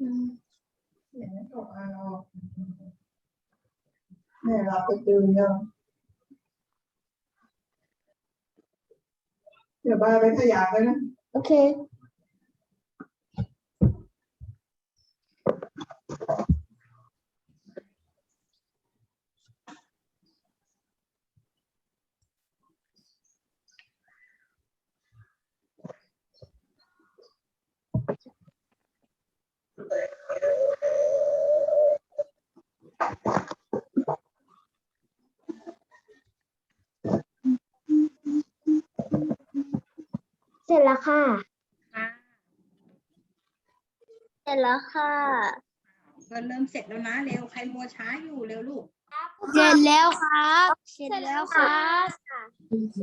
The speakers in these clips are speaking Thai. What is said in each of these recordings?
うん、ね、あの、 นี่ยเราไปดูยังเดี๋ยวบายไปขยะไปนะโเคเสร็จแล้วค่ะค่ะ เสร็จแล้วค่ะก็เริ่มเสร็จแล้วนะเร็วใครมัวช้าอยู่เร็วลูกเสร็จแล้วครับ เสร็จแล้วครับ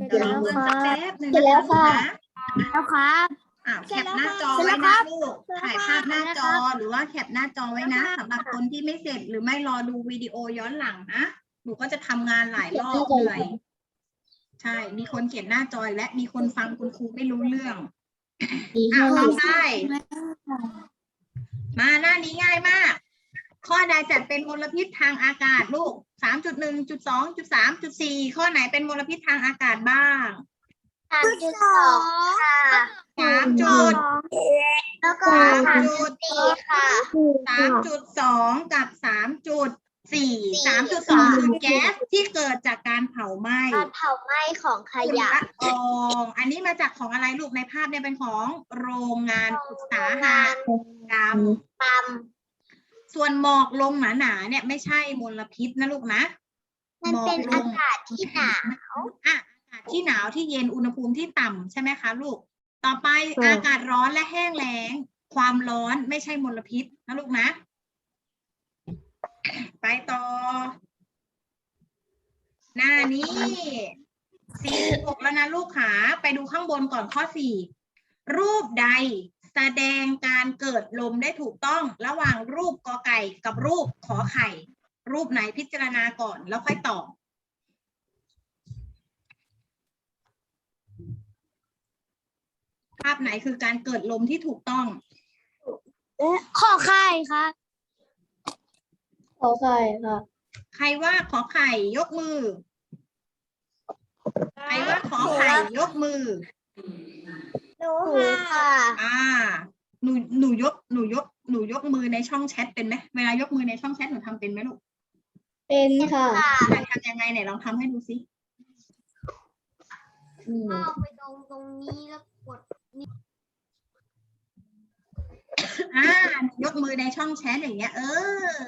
เดี๋ยวรอเพื่อนสักแป๊บหนึ่งเสร็จแล้วค่ะนะแล้วครับ อ่าแคปหน้าจอเสร็จแล้ไว้วครันะบลูกเสร็จแล้วถ่ายค่ะภาพหน้าจอเสร็จแล้วครับหรือว่าแคปหน้าจอไว้นะสำหรับคนที่ไม่เสร็จหรือไม่รอดูวิดีโอย้อนหลังนะหนูก็จะทำงานหลายรอบเหนื่อย ใช่ มีคนเขียนหน้าจอยและมีคนฟังคุณครูไม่รู้เรื่องอะต่อไปมาหน้านี้ง่ายมาก ข้อใดจัดเป็นมลพิษทางอากาศลูกสามจุดหนึ่งจุดสองจุดสามจุดสี่ข้อไหนเป็นมลพิษทางอากาศบ้างสามจุดสองค่ะสามจุดแล้วก็สามสามจุดสี่ค่ะสามจุดสองกับสามจุด สี่สี่สามจุดสองค่ะคือแก๊สที่เกิดจากการเผาไหม้การเผาไหม้ของขฝุ่นยะละอองอันนี้มาจากของอะไรลูกในภาพเนี่ยเป็นของโรงงานอุตสาหกรรมปั๊มส่วนหมอกลงหนาๆเนี่ยไม่ใช่มลพิษนะลูกนะมันเป็นอากาศที่หนาวอะอากาศที่หนาวที่เย็นอุณหภูมิที่ต่ำใช่ไหมคะลูก ต่อไปค่ะอากาศร้อนและแห้งแล้ง ความร้อนไม่ใช่มลพิษนะลูกนะ ไปต่อ หน้านี้สี่หกแล้วนะลูกขาไปดูข้างบนก่อนข้อสี่รูปใดแสดงการเกิดลมได้ถูกต้องระหว่างรูปกอไก่กับรูปขอไข่ รูปไหนพิจารณาก่อนแล้วค่อยตอบภาพไหนคือการเกิดลมที่ถูกต้อง ขอไข่ครับ ข้อไข่ค่ะ ใครว่าขอไข่ยกมือ ใครว่าขอไข่ยกมือ หนูค่ะ อ่า หนู หนูยก หนูยก หนูยกมือในช่องแชทเป็นไหม เวลายกมือในช่องแชทหนูทำเป็นไหมลูกเป็นค่ะไหนทำยังไงไหนลองทำให้ดูสิเอาไปตรงตรงนี้แล้วกด อ่ายกมือในช่องแชทอย่างเงี้ยเออ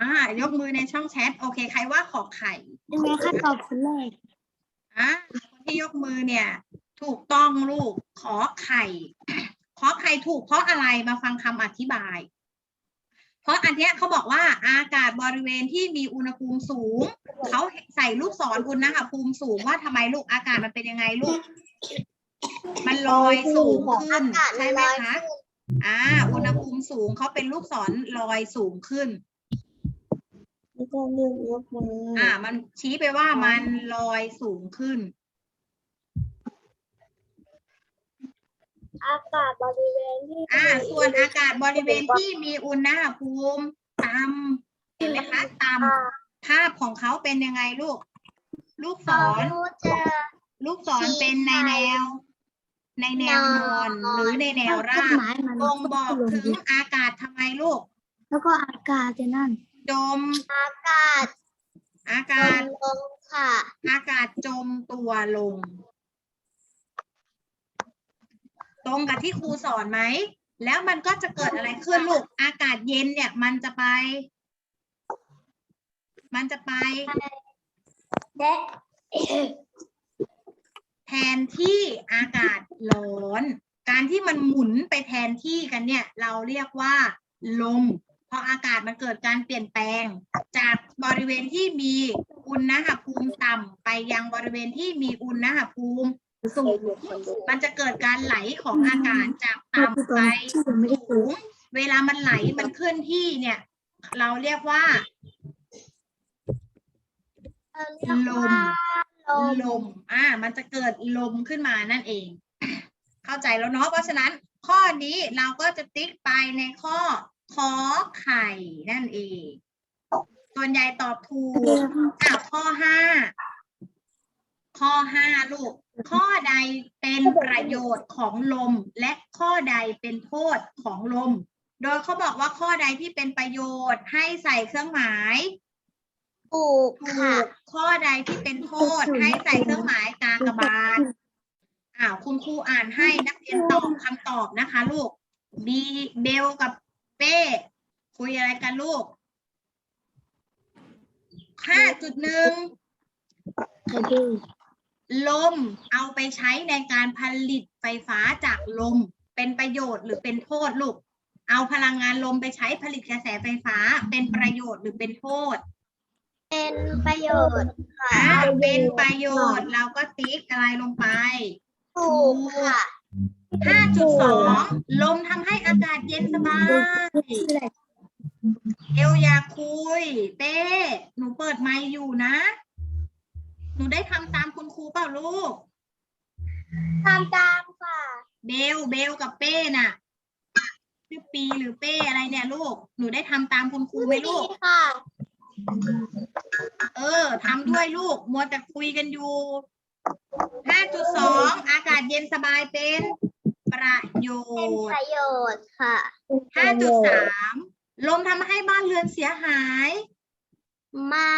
อ่ายกมือในช่องแชท โอเค ใครว่าขอไข่ยังไงคะตอบคนแรกอะคนที่ยกมือเนี่ย ถูกต้องลูกขอไข่ ขอไข่ถูกเพราะอะไรมาฟังคำอธิบายเพ ราะอันเนี้ยเขาบอกว่าอากาศบริเวณที่มีอุณหภูมิสูง เขาใส่ลูกศรอุณหภูมิสูงว่าทำไมลูกอากาศมันเป็นยังไงลูก มันลอยสูงขึ้นอากาศมัใช่นไหมลอยคะขึ้นอ่า อุณหภูมิสูงเขาเป็นลูกศรลอยสูงขึ้นแล้วก็เลือกยกมืออ่า มันชี้ไปว่ามันลอยสูงขึ้น อากาศบริเวณที่อ่า ส่วนอากาศบริเวณที่มีอุณหภูมิต่ำเห็นไหมคะต่ำภาพของเขาเป็นยังไงลูก ลูกศรเขาจะลูกศรเป็นในแนว ในแนวนอนหรือในแนวราบบ่งบอกถึงอากาศทำไมลูก แล้วก็อากาศจะนั่น จม อากาศ อากาศลงค่ะ อากาศจมตัวลง ตรงกับที่ครูสอนไหม แล้วมันก็จะเกิดอะไรขึ้นลูก อากาศเย็นเนี่ยมันจะไป มันจะไปและแทนที่อากาศร้อน การที่มันหมุนไปแทนที่กันเนี่ย เราเรียกว่าลมเพราะอากาศมันเกิดการเปลี่ยนแปลง จากบริเวณที่มีอุณหภูมิต่ำไปยังบริเวณที่มีอุณหภูมิ สูงมันจะเกิดการไหลของอากาศจากต่ำไปสูง เวลามันไหลมันเคลื่อนที่เนี่ย เราเรียกว่าลมลมลมอ่า มันจะเกิดลมขึ้นมานั่นเอง เข้าใจแล้วเนาะเพราะฉะนั้น ข้อนี้เราก็จะติ๊กไปในข้อขอไข่นั่นเอง ส่วนใหญ่ตอบถูกอะข้อห้าข้อห้าลูก ข้อใดเป็นประโยชน์ของลม และข้อใดเป็นโทษของลม โดยเขาบอกว่าข้อใดที่เป็นประโยชน์ให้ใส่เครื่องหมายถูกถูค่ะกข้อใดที่เป็นโทษให้ใส่เครื่องหมายกากบาทอ้าวคุณครูอ่านให้นักเรียนตอบคำตอบนะคะ ลูกบีเบลกับเป้คุยอะไรกันลูกห้าจุดหนึ่ง ลมเอาไปใช้ในการผลิตไฟฟ้าจากลมเป็นประโยชน์หรือเป็นโทษลูก เอาพลังงานลมไปใช้ผลิตกระแสไฟฟ้าเป็นประโยชน์หรือเป็นโทษ เป็นประโยชน์ค่ะอ่าเป็นประโยชน์ เราก็ติ๊กอะไรลงไป ถูกค่ะ5.2ลมทำให้อากาศเย็นสบาย เอลอยากคุย เต้ หนูเปิดไมค์อยู่นะ หนูได้ทำตามคุณค รูเปล่าลูกตามตามค่ะเบลเบลกับเป้น่ะชื่อปีหรือเป้อะไรเนี่ยลูก หนูได้ทำตามคุณครูไหมลูกค่ะ เออทำด้วยลูก มัวแต่คุยกันอยู่ 5.2 อากาศเย็นสบายเป็นประโยเป็นชปน์ ระโยชน์ค่ะ 5.3 ลมทำให้บ้านเรือนเสียหาย มา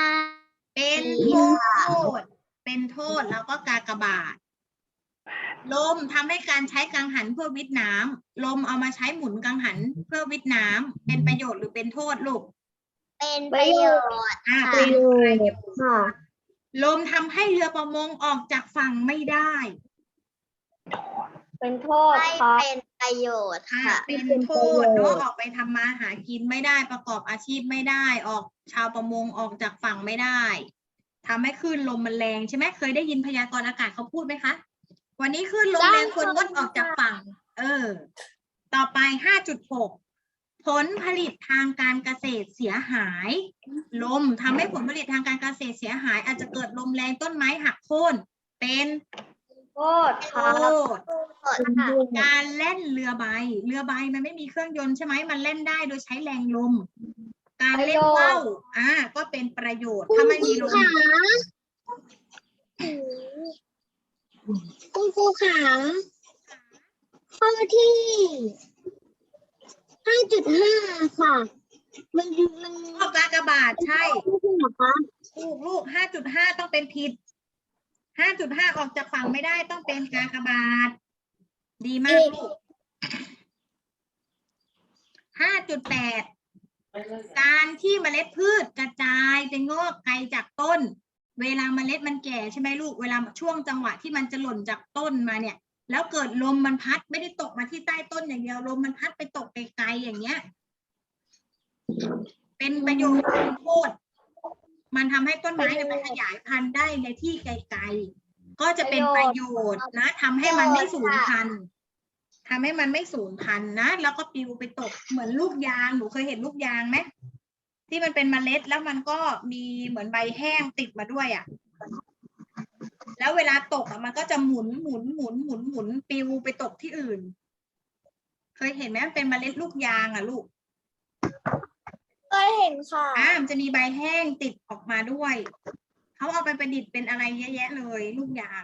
เป็นโทษ เป็นโทษแล้วก็กากบาท ลมทำให้การใช้กังหันเพื่อวิทย์น้ำลมเอามาใช้หมุนกังหันเพื่อวิทย์น้ำเป็นประโยชน์หรือเป็นโทษลูก เป็นประโยชน์อ่าค่ะเป็นประโยชน์ค่ะลมทำให้เรือประมงออกจากฝั่งไม่ได้ เป็นโทษไม่เป็นประโยชน์อ่าค่ะ เป็นโทษเนาะออกไปทำมาหากินไม่ได้ประกอบอาชีพไม่ได้ ออกชาวประมงออกจากฝั่งไม่ได้ ทำให้คลื่นลมมันแรงใช่ไหมเคยได้ยินพยากรณ์อากาศเขาพูดไหมคะ วันนี้คลื่นลมแรงควรงดออกจากฝั่ง เออ ต่อไปห้าจุดหกผลผลิตทางการเกษตรเสียหาย ลมทำให้ผลผลิตทางการเกษตรเสียหาย อาจจะเกิดลมแรงต้นไม้หักโค่นเป็นโทษโทค่ะษโทษค่ะการเล่นเรือใบ เรือใบมันไม่มีเครื่องยนต์ใช่ไหมมันเล่นได้โดยใช้แรงลม การเล่นว่าวอ่า ก็เป็นประโยชน์ถ้าไม่มีลมคุณครูขาข้อที่ห้าจุดห้าค่ะ มันมันข้อกากบาทใช่เหรอคะถูกลูกห้าจุดห้าต้องเป็นผิดห้าจุดห้าออกจากฝั่งไม่ได้ต้องเป็นกากบาท ดีมากลูกห้าจุดแปด การที่เมล็ดพืชกระจายไปงอกไกลจากต้น เวลาเมล็ดมันแก่ใช่ไหมลูกเวลาช่วงจังหวะที่มันจะหล่นจากต้นมาเนี่ย แล้วเกิดลมมันพัดไม่ได้ตกมาที่ใต้ต้นอย่างเดียวลมมันพัดไปตกไกลๆอย่างเงี้ย เป็นประโยชน์โทษมันทำให้ต้นไม้เนี่ยมันขยายพันธุ์ได้ในที่ไกลๆก็จะเป็นประโยชน์นะทำให้มันไม่สูญพันธุ์ ทำให้มันไม่สูญพันธุ์นะ แล้วก็ปลิวไปตกเหมือนลูกยาง หนูเคยเห็นลูกยางไหมที่มันเป็นเมล็ดแล้วมันก็มีเหมือนใบแห้งติดมาด้วยอะ แล้วเวลาตกอะมันก็จะหมุนหมุนหมุนหมุนหมุนปลิวไปตกที่อื่น เคยเห็นไหมมันเป็นเมล็ดลูกยางอะลูกเคยเห็นค่ะอ่ามันจะมีใบแห้งติดออกมาด้วยเขาเอาไปประดิษฐ์เป็นอะไรเยอะแยะเลย ลูกยาง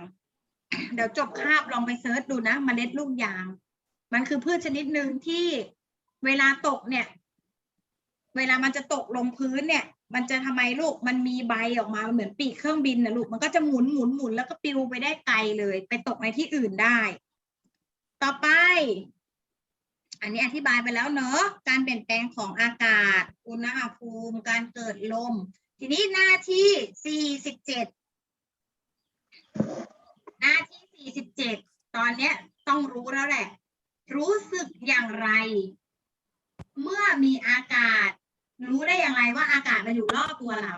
เดี๋ยวจบคาบลองไปเซิร์ชดูนะเมล็ดลูกยาง มันคือพืชชนิดหนึ่งที่เวลาตกเนี่ย เวลามันจะตกลงพื้นเนี่ย มันจะทำไมลูกมันมีใบออกมาเหมือนปีกเครื่องบินนะลูกมันก็จะหมุนหมุนหมุนแล้วก็ปลิวไปได้ไกลเลย ไปตกในที่อื่นได้ ต่อไป อันนี้อธิบายไปแล้วเนอะการเปลี่ยนแปลงของอากาศ อุณหภูมิ การเกิดลม ทีนี้หน้าที่สี่สิบเจ็ดหน้าที่สี่สิบเจ็ดตอนเนี้ยต้องรู้แล้วแหละ รู้สึกอย่างไร เมื่อมีอากาศ รู้ได้อย่างไรว่าอากาศมันอยู่รอบตัวเรา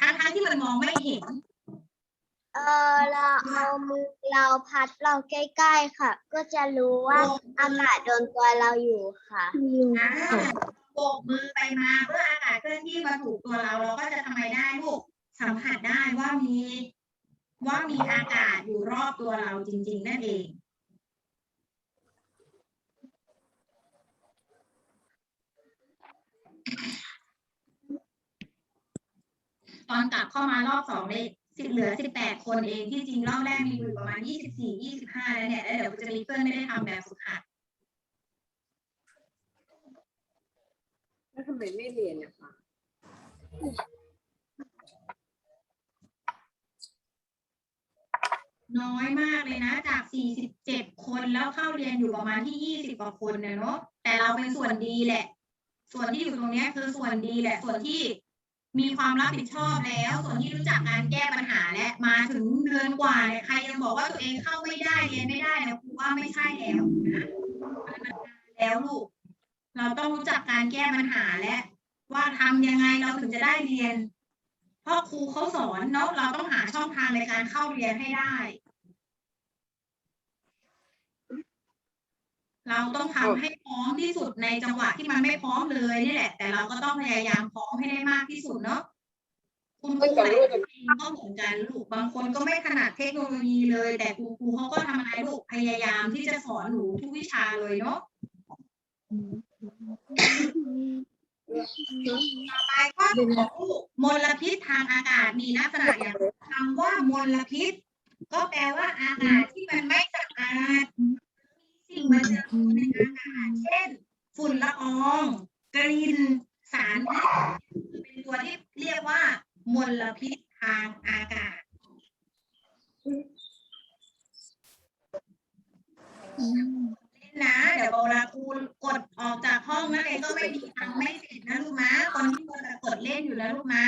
ทั้งทั้งๆที่มันมองไม่เห็น เออเราเอามือเราพัดเราใกล้ๆค่ะ ก็จะรู้ว่าอากาศโดนตัวเราอยู่ค่ะ อ่าโบกมือไปมาเมื่ออากาศเคลื่อนที่มาถูกตัวเรา เราก็จะทำไมได้ลูกสัมผัสได้ว่ามี ว่ามีอากาศอยู่รอบตัวเราจริง ๆ นั่นเอง ตอนกลับเข้ามารอบสองเลยสิเหลือสิบแปดคนเองที่จริงรอบแรกมีอยู่ประมาณยี่สิบสี่ยี่สิบห้าแล้วเนี่ยแล้วเดี๋ยวจะมีเพื่อนไม่ได้ทำแบบฝึกหัดแล้วทำไมไม่เรียนนะคะน้อยมากเลยนะ จาก 47 คนแล้วเข้าเรียนอยู่ประมาณที่ 20 กว่าคนเนี่ยเนาะแต่เราเป็นส่วนดีแหละ ส่วนที่อยู่ตรงเนี้ยคือส่วนดีแหละ ส่วนที่ มีความรับผิดชอบแล้ว ส่วนที่รู้จักการแก้ปัญหาและมาถึงเดือนกว่าเนี่ยใครยังบอกว่าตัวเองเข้าไม่ได้เรียนไม่ได้นะครูว่าไม่ใช่แล้วนะแล้วลูกเราต้องรู้จักการแก้ปัญหาและ ว่าทำยังไงเราถึงจะได้เรียน เพราะครูเขาสอนเนาะเราต้องหาช่องทางในการเข้าเรียนให้ได้ เราต้องทำให้พร้อมที่สุดในจังหวะที่มันไม่พร้อมเลยนี่แหละ แต่เราก็ต้องพยายามพร้อมให้ได้มากที่สุดเนาะคุณครูหลายคนเองก็เหมือนกันลูกบางคนก็ไม่ถนัดเทคโนโลยีเลย แต่ครูครูเขาก็ทำอะไรลูกพยายามที่จะสอนหนูทุกวิชาเลยเนาะต่อไปข้อสองลูกมลพิษทางอากาศมีลักษณะอย่างคำว่ามลพิษ ก็แปลว่าอากาศที่มันไม่สะอาด สิ่งมันเจือปนในอากาศเช่น ฝุ่นละออง กลิ่นสารพิษเป็นตัวที่เรียกว่ามลพิษทางอากาศเล่นนะ เดี๋ยวเวลาครูกดออกจากห้องนั่นเองก็ไม่มีทางไม่เสร็จนะลูกนะคนที่ควรจะกดเล่นอยู่แล้วลูกนะ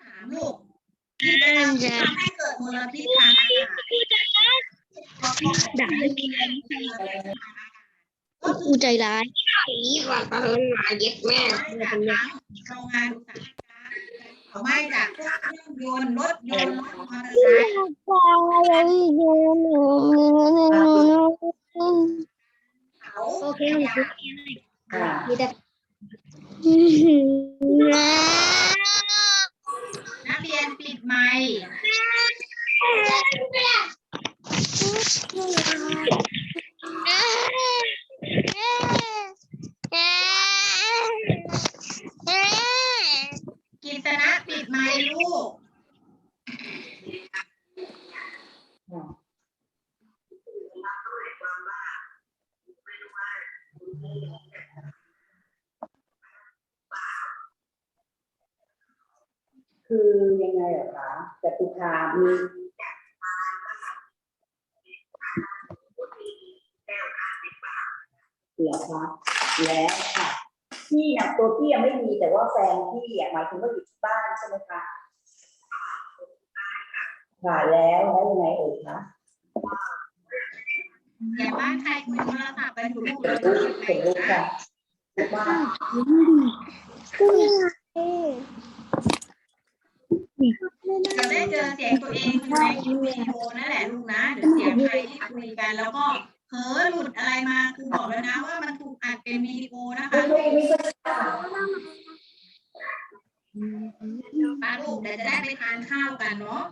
ถามลูกที่เป็นทำให้เกิดมลพิษทางอากาศดับก็คื กู อ ใจร้ายว่าตอนมาเย็ดแม่ไม่จากทั้งโรงงานอุตสาหกรรมหรือไม่จากพวกเครื่องยนต์รถยนต์รถมอเตอร์ไซค์เขาโอเคขยะมีแต่ นักเรียนปิดไมค์ กิษณะปิดไมค์ลูก คือยังไงเหรอคะจตุคามมีเหรอคะแล้วค่ะพี่นะตัวพี่ยังไม่มีแต่ว่าแฟนพี่อะหมายถึงว่าอยู่ที่บ้านใช่ไหมคะค่ะแล้วแล้วยังไงเอ่ยคะอย่าบ้านใครคุยโทรศัพท์กันอยู่ลูกเห็เรานจะรู้ปิดไมเห็นรู้ค์ค่ะนะว่า จะได้เจอเสียงตัวเองอยู่ในคลิปวิดีโอนั่นแหละลูกนะเดี๋ยวเสียงใครที่คุยกัน แล้วก็เผลอหลุดอะไรมาคือบอกแล้วนะว่ามันถูกอัดเป็นวิดีโอนะคะป้าลูกเดี๋ยวจะได้ไปทานข้าวกันเนาะ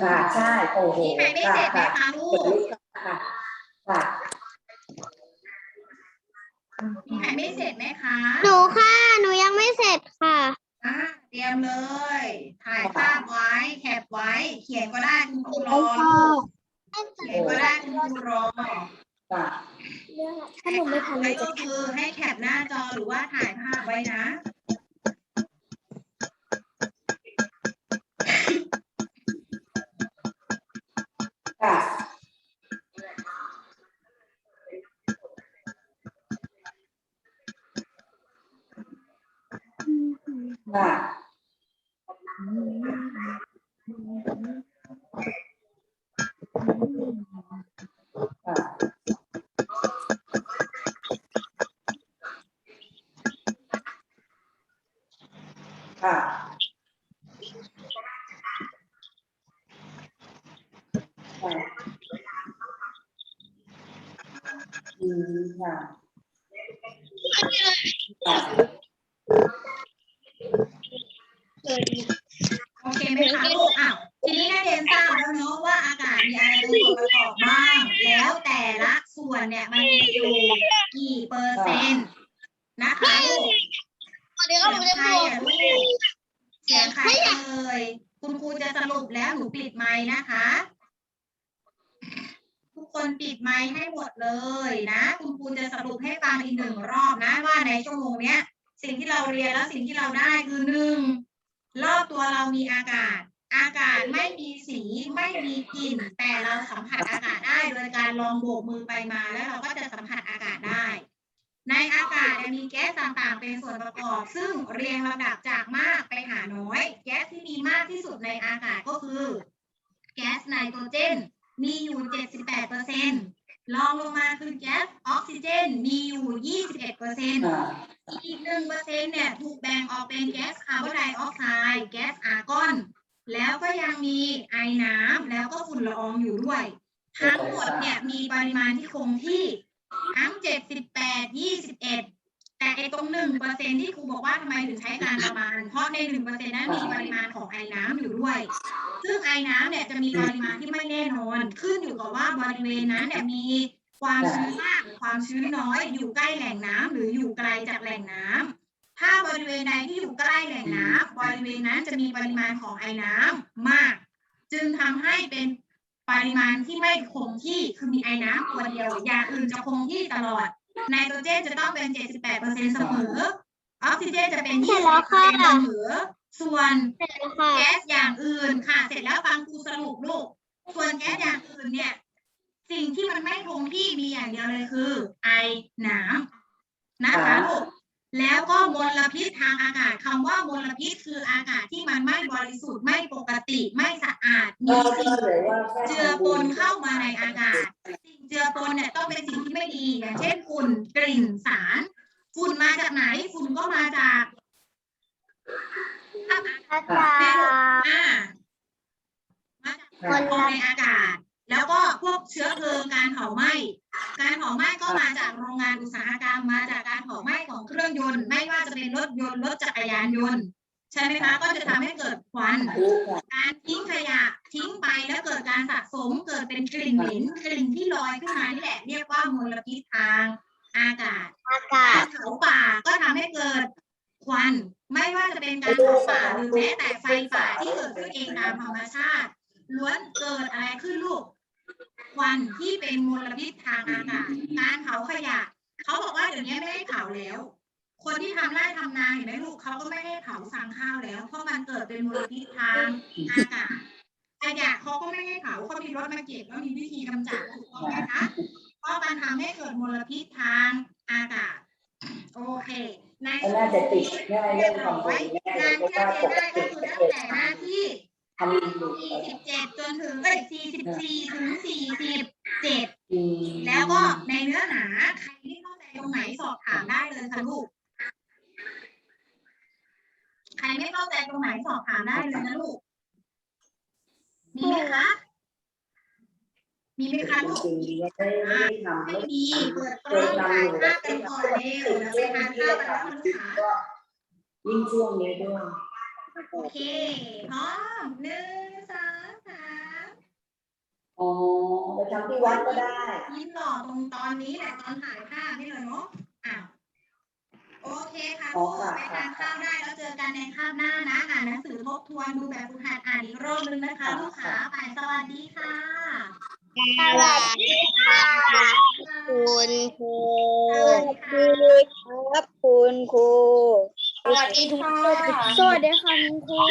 ค่ะใช่โอ้โหมีใครไม่ค่ะเสร็จไหมค่ะคะลูเห็นกรู้ค่ะค่ะมีใครไม่เสร็จไหมคะ หนูค่ะ หนูยังไม่เสร็จค่ะ อ่าเตรียมเลย ถ่ายภาพไว้ แคปไว้ เขียนก็ได้คุณครูรอลูกเขียนก็ได้คุณครูรอค่ะถ้าหนูไม่ทันไว้ก็คือให้แคปหน้าจอหรือว่าถ่ายภาพไว้นะค่ะ อืมค่ะโอเคไหมคะลูกอ้าวทีนี้นักเรียนทราบแล้วเนาะว่าอากาศมีอะไรเป็นส่วนประกอบบ้าง แล้วแต่ละส่วนเนี่ยมันมีอยู่กี่เปอร์เซ็นต์นะคะลูกเดี๋ยวเสียงใครอะลูกเสียงใครเอ่ยคุณครูจะสรุปแล้วหนูปิดไมค์นะคะ คนปิดไมค์ให้หมดเลยนะ คุณครูจะสรุปให้ฟังอีกหนึ่งรอบนะว่าในชั่วโมงเนี้ย สิ่งที่เราเรียนแล้วสิ่งที่เราได้คือหนึ่งรอบตัวเรามีอากาศ อากาศไม่มีสีไม่มีกลิ่น แต่เราสัมผัสอากาศได้โดยการลองโบกมือไปมาแล้วเราก็จะสัมผัสอากาศได้ ในอากาศเนี่ยมีแก๊สต่างๆ เป็นส่วนประกอบ ซึ่งเรียงลำดับจากมากไปหาน้อย แก๊สที่มีมากที่สุดในอากาศก็คือ แก๊สไนโตรเจน มีอยู่ 78เปอร์เซ็นต์รองลงมาคือแก๊สออกซิเจนมีอยู่ 21เปอร์เซ็นต์ค่ะอีกหนึ่งเปอร์เซ็นต์เนี่ยถูกแบ่งออกเป็นแก๊สคาร์บอนไดออกไซด์แก๊สอาร์กอน แล้วก็ยังมีไอน้ำแล้วก็ฝุ่นละอองอยู่ด้วย ทั้งหมดเนี่ยมีปริมาณที่คงที่ทั้ง 78 21 แต่ไอตรงหนึ่งเปอร์เซ็นที่ครูบอกว่าทำไมถึงใช้การประมาณ เพราะในหนึ่งเปอร์เซ็นนั้นมีปริมาณของไอน้ำอยู่ด้วย ซึ่งไอน้ำเนี่ยจะมีปริมาณที่ไม่แน่นอน ขึ้นอยู่กับว่าบริเวณนั้นเนี่ยมีความชื้นมากความชื้นน้อยอยู่ใกล้แหล่งน้ำหรืออยู่ไกลจากแหล่งน้ำถ้าบริเวณใดที่อยู่ใกล้แหล่งน้ำบริเวณนั้นจะมีปริมาณของไอน้ำมาก จึงทำให้เป็นปริมาณที่ไม่คงที่คือมีไอน้ำตัวเดียวอย่างอื่นจะคงที่ตลอด ไนโตรเจนจะต้องเป็น 78%เสมอ ออกซิเจนจะเป็น21%เสมอ ส่วนเสร็จแล้วค่ะ แก๊สอย่างอื่นค่ะ เสร็จแล้วฟังครูสรุปลูก ส่วนแก๊สอย่างอื่นเนี่ย สิ่งที่มันไม่คงที่มีอย่างเดียวเลยคือ ไอน้ำนะคะลูก แล้วก็มลพิษทางอากาศคำว่ามลพิษคืออากาศที่มันไม่บริสุทธิ์ไม่ปกติไม่สะอาดมีก็สิ่งเลยว่าแค่เจือปนเข้ามาในอากาศ สิ่งเจือปนเนี่ยต้องเป็นสิ่งที่ไม่ดีอย่างเช่นฝุ่นกลิ่นสารฝุ่นมาจากไหนฝุ่นก็มาจากอากาศอาจารอ่าย์มาจากฝุ่นในอากาศ แล้วก็พวกเชื้อเพลิงการเผาไหม้ การเผาไหม้ก็มาจากโรงงานอุตสาหกรรม มาจากการเผาไหม้ของเครื่องยนต์ ไม่ว่าจะเป็นรถยนต์รถจักรยานยนต์ ใช่ไหมคะ ก็จะทำให้เกิดควันรู้ค่ะการทิ้งขยะทิ้งไปแล้วเกิดการสะสมเกิดเป็นกลิ่นเหม็นกลิ่นที่ลอยขึ้นมานี่แหละเรียกว่ามลพิษทางอากาศอากาการศเผาป่าก็ทำให้เกิดควัน ไม่ว่าจะเป็นการเผาป่าหรือแม้แต่ไฟป่าที่เกิดขึ้นเองตามธรรมชาติล้วนเกิดอะไรขึ้นลูก ควันที่เป็นมลพิษทางอากาศการเผาขยะเขาบอกว่าเดี๋ยวนี้ไม่ให้เผาแล้ว คนที่ทำไร่ทำนาเห็นไหมลูกเขาก็ไม่ให้เผาสั่งข้าวแล้ว เพราะมันเกิดเป็นมลพิษทางอากาศขยะเขาก็ไม่ให้เผาเขามีรถมาเก็บแล้วมีวิธีกำจัดถูกต้องไหมคะเพราะมันทำให้เกิดมลพิษทางอากาศ โอเคในก็น่าจะติดง่เรื่อาไว้รู้แน่งานที่เราเรียนได้ก็คือตั้งแต่หน้าที่ ทำอยู่47จนถึงเอ้ย44ถึง47อืมแล้วก็ในเนื้อหาใครที่เข้าใจตรงไหนสอบถามได้เลยค่ะลูกใครไม่เข้าใจตรงไหนสอบถามได้เลยนะลูก มีไหมคะ มีไหมคะลูกจริงๆไม่ได้ไม่ได้ทำไม่ไม่มี เปิดกล้องถ่ายภาพกันก่อนเร็วแล้วไปทานข้าวกันแล้วคุณขาก็ยิ่งช่วงนี้ด้วย โอเคพร้อมหนึ่งสองสามอ๋อไปทำที่วัดก็ได้ ยิ้มหล่อตรงตอนนี้แหละตอนถ่ายภาพนี่เลยเนาะอ้าวโอเคค่ะอ๋ลูอกค่ะไปทานข้าวได้แล้วเจอกันในคาบหน้านะอ่านหนังสือทบทวนดูแบบฝึกหัดอ่านอีกรอบนึงนะคะ ลูกค้าไปสวัสดีค่ะสวัสดีค่ะคุณครูสวัสดีค่ะครับคุณครู สวัสดีค่ะสวัสดีค่ะคุณครู